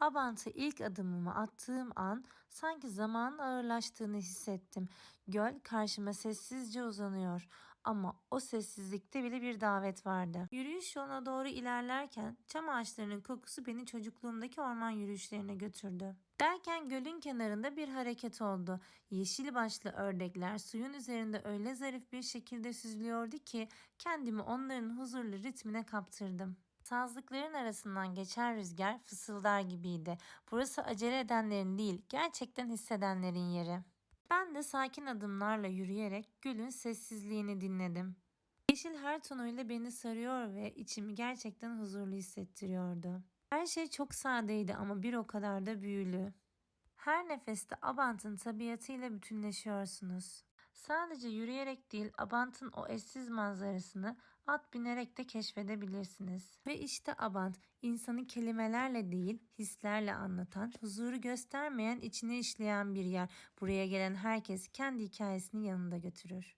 Abant'a ilk adımımı attığım an sanki zamanın ağırlaştığını hissettim. Göl karşıma sessizce uzanıyor ama o sessizlikte bile bir davet vardı. Yürüyüş yoluna doğru ilerlerken çam ağaçlarının kokusu beni çocukluğumdaki orman yürüyüşlerine götürdü. Derken gölün kenarında bir hareket oldu. Yeşil başlı ördekler suyun üzerinde öyle zarif bir şekilde süzülüyordu ki kendimi onların huzurlu ritmine kaptırdım. Sazlıkların arasından geçen rüzgar fısıldar gibiydi. Burası acele edenlerin değil, gerçekten hissedenlerin yeri. Ben de sakin adımlarla yürüyerek gölün sessizliğini dinledim. Yeşil her tonuyla beni sarıyor ve içimi gerçekten huzurlu hissettiriyordu. Her şey çok sadeydi ama bir o kadar da büyülü. Her nefeste Abant'ın tabiatıyla bütünleşiyorsunuz. Sadece yürüyerek değil, Abant'ın o eşsiz manzarasını at binerek de keşfedebilirsiniz. Ve işte Abant, insanı kelimelerle değil, hislerle anlatan, huzuru göstermeyen, içine işleyen bir yer. Buraya gelen herkes kendi hikayesini yanında götürür.